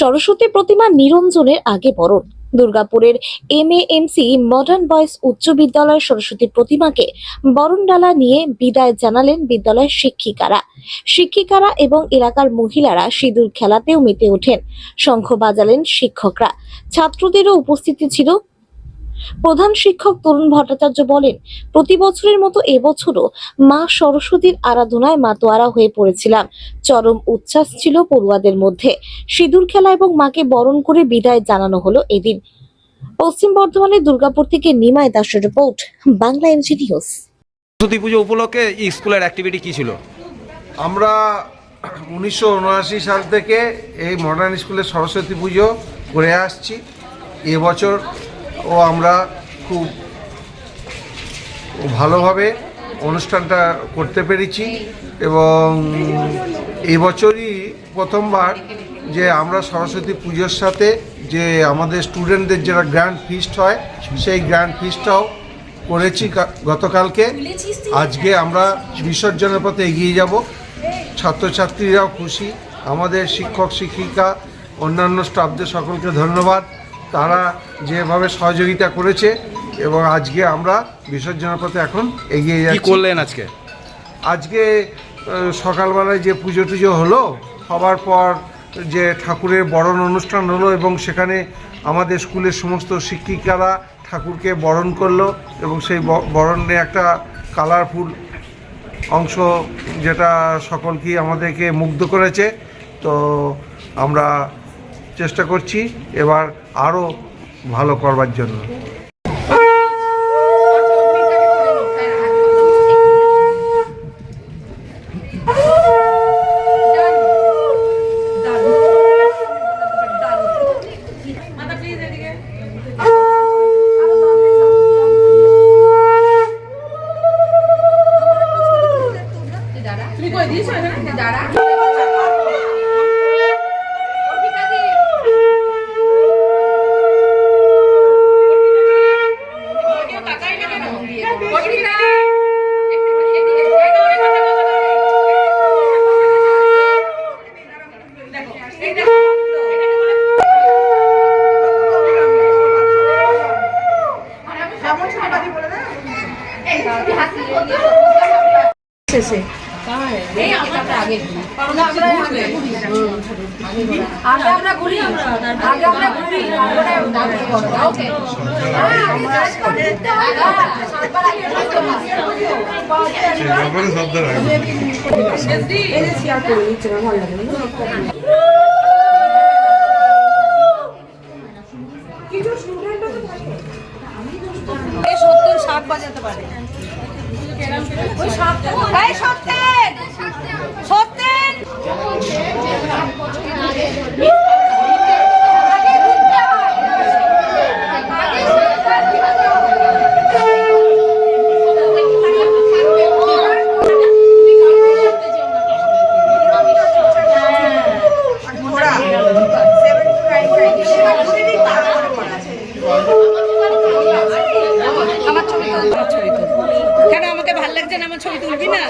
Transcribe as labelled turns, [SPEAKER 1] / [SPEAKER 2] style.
[SPEAKER 1] সরস্বতী প্রতিমা নিরঞ্জনের আগে বরণ। দুর্গাপুরের এম এমসি মডার্ন বয়েজ উচ্চ বিদ্যালয় সরস্বতী প্রতিমাকে বরণডালা নিয়ে বিদায় জানালেন বিদ্যালয়ের শিক্ষিকারা। শিক্ষিকারা এবং এলাকার মহিলারা সিঁদুর খেলাতেও মেতে ওঠেন। শঙ্খ বাজালেন শিক্ষকরা। ছাত্রদেরও উপস্থিতি ছিল প্রধান শিক্ষক তরুণ ভট্টাচার্য বলেন প্রতি বছরের মতো এবছরও মা সরস্বতীর আরাধনায় মাতোয়ারা হয়ে পড়েছিলাম। চরম উচ্ছ্বাস ছিল পড়ুয়াদের মধ্যে। সিঁদুর খেলা এবং মাকে বরণ করে বিদায় জানানো হলো এদিন। পশ্চিম বর্ধমানের দুর্গাপুর থেকে নিমাই দাসের report Bangla NG news.
[SPEAKER 2] Saraswati Puja উপলক্ষে স্কুলের অ্যাক্টিভিটি কি ছিল?
[SPEAKER 3] আমরা উনিশশো উনআশি সাল থেকে এই মডার্ন স্কুলে সরস্বতী পুজো করে আসছি। এবছর ও আমরা খুব ভালোভাবে অনুষ্ঠানটা করতে পেরেছি এবং এবছরই প্রথমবার যে আমরা সরস্বতী পুজোর সাথে যে আমাদের স্টুডেন্টদের যেটা গ্র্যান্ড ফিস্ট হয়, সেই গ্র্যান্ড ফিস্টটাও করেছি গতকালকে। আজকে আমরা বিসর্জনের পথে এগিয়ে যাব। ছাত্রছাত্রীরাও খুশি। আমাদের শিক্ষক, শিক্ষিকা, অন্যান্য স্টাফদের সকলকে ধন্যবাদ। তারা যেভাবে সহযোগিতা করেছে এবং আজকে আমরা বিসর্জনের পথে এখন এগিয়ে যাচ্ছি।
[SPEAKER 2] করলেন আজকে?
[SPEAKER 3] আজকে সকালবেলায় যে পুজো টুজো হলো হবার পর যে ঠাকুরের বরণ অনুষ্ঠান হলো এবং সেখানে আমাদের স্কুলের সমস্ত শিক্ষিকারা ঠাকুরকে বরণ করল এবং সেই বরণে একটা কালারফুল অংশ যেটা সকলকে আমাদেরকে মুগ্ধ করেছে। তো আমরা চেষ্টা করছি এবার আরও ভালো করবার জন্য।
[SPEAKER 4] দাঁড়া। এই আমরা আগে আমরা আগে আগে আমরা ঘুরি। আগে আমরা ঘুরি। ওকে। সত্তর শাক বাজাতে পারে। সত্তর সত্তর আমার ছবি আমার ছবি ভালো লাগছে আমার ছবি তুলবি না